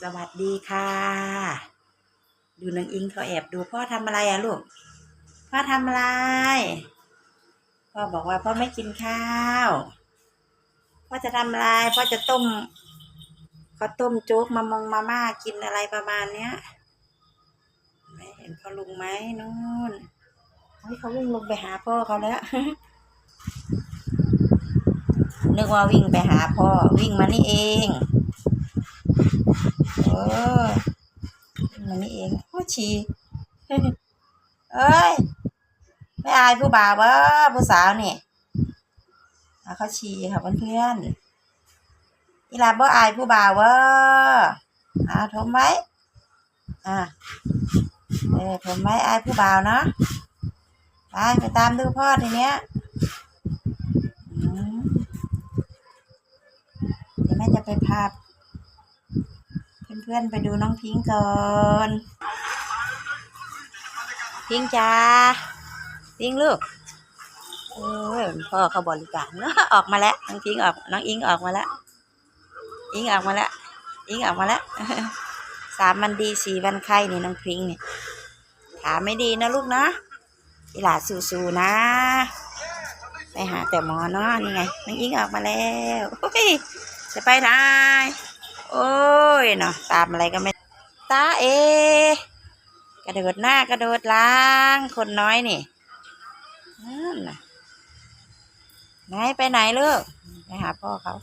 สวัสดีค่ะ ดูนางอิงเขาแอบดูพ่อทำอะไรอะลูก พ่อทำอะไร พ่อบอกว่าพ่อไม่กินข้าว พ่อจะทำอะไร พ่อจะต้มข้าวต้มโจ๊กมามงมาม่ากินอะไรประมาณเนี้ยไม่เห็นพ่อลุงไหมนู่นเฮ้ยเขาวิ่งลงไปหาพ่อเขาแล้วนึกว่าวิ่งไปหาพ่อวิ่งมานี่เอง มานี่เองพ่อชีเอ้ยไม่อายผู้บ่าววะผู้สาวนี่เอาเขาชีค่ะเพื่อนๆอีหลาบ่อายผู้บ่าววะอ่าทมไว้อ่าเออทมไว้อายผู้บ่าวเนาะไปไปตามดูพ่อทีเนี้ยเดี๋ยวแม่จะไปพา เพื่อนๆไปดูน้องพิงค์ก่อน พิงค์จ้าพิงค์ลูกเออพ่อเขาบริการเนาะออกมาแล้วน้องพิงค์ออกน้องอิงออกมาแล้วอิงออกมาแล้วอิงออกมาแล้วสามวันดีสี่วันไข้นี่น้องพิงค์เนี่ยขาไม่ดีนะลูกนะอีหลาสู้ๆนะ ไปหาแต่หมอเนาะนี่ไงน้องอิงออกมาแล้วจะไปไหน โอ้ยเนาะตามอะไรก็ไม่ตาเอกระโดดหน้ากระโดดล้างคนน้อยนี่นั่นน่ะไหนไปไหนลูกไปหาพ่อเขา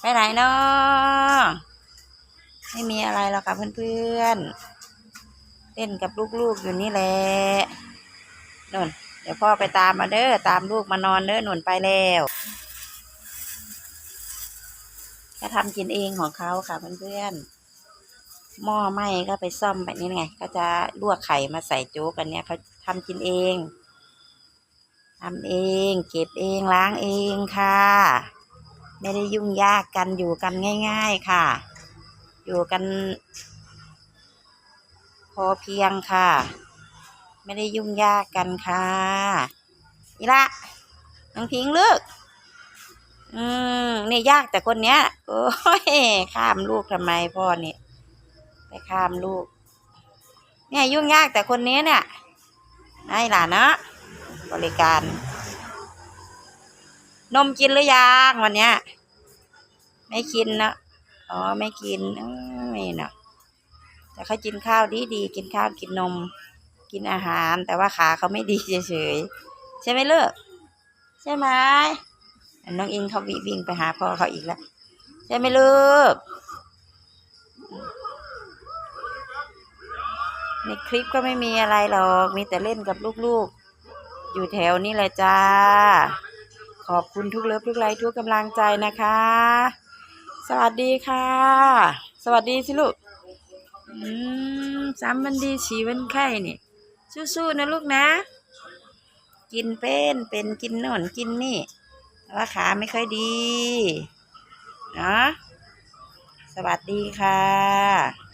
ไปไหนเนาะไม่มีอะไรหรอกค่ะเพื่อนๆเล่นกับลูกๆอยู่นี่แหละนนเดี๋ยวพ่อไปตามมาเด้อตามลูกมานอนเด้อหนุนไปแล้ว ก็ทำกินเองของเขาค่ะเพื่อนๆหม้อไหม้ก็ไปซ่อมแบบนี้ไง ก็จะลวกไข่มาใส่โจ๊กกันเนี่ยเขาทำกินเองทำเอง เก็บเองล้างเองค่ะ ไม่ได้ยุ่งยากกันอยู่กันง่าย ๆค่ะ อยู่กัน พอเพียงค่ะ ไม่ได้ยุ่งยากกันค่ะนี่ละน้องพิงลูก อืมนี่ยากแต่คนเนี้ย โอ้ยข้ามลูกทำไมพ่อเนี่ยไปข้ามลูก เนี่ยยุ่งยากแต่คนนี้เนี่ยนายหลานเนาะบริการ นมกินหรือยังวันเนี้ยไม่กินนะอ๋อไม่กินเอ้ยเนาะแต่เขากินข้าวดีดีกินข้าวกินนม กินอาหาร แต่ว่าขาเขาไม่ดีเฉยๆใช่ไหมลูกใช่ไหม น้องอิงเขาวิ่งไปหาพ่อเขาอีกแล้วใช่ไหมลูกในคลิปก็ไม่มีอะไรหรอก มีแต่เล่นกับลูกๆ อยู่แถวนี้แหละจ้า ขอบคุณทุกเลิฟทุกไลค์ทุกกำลังใจนะคะ สวัสดีค่ะ สวัสดีสิลูก อืมสามวันดีสี่วันไข่นี่ สู้ๆนะลูกนะ กินเป็นเป็นกินโน่นกินนี่ ว่าขาไม่ค่อยดี เนาะ สวัสดีค่ะ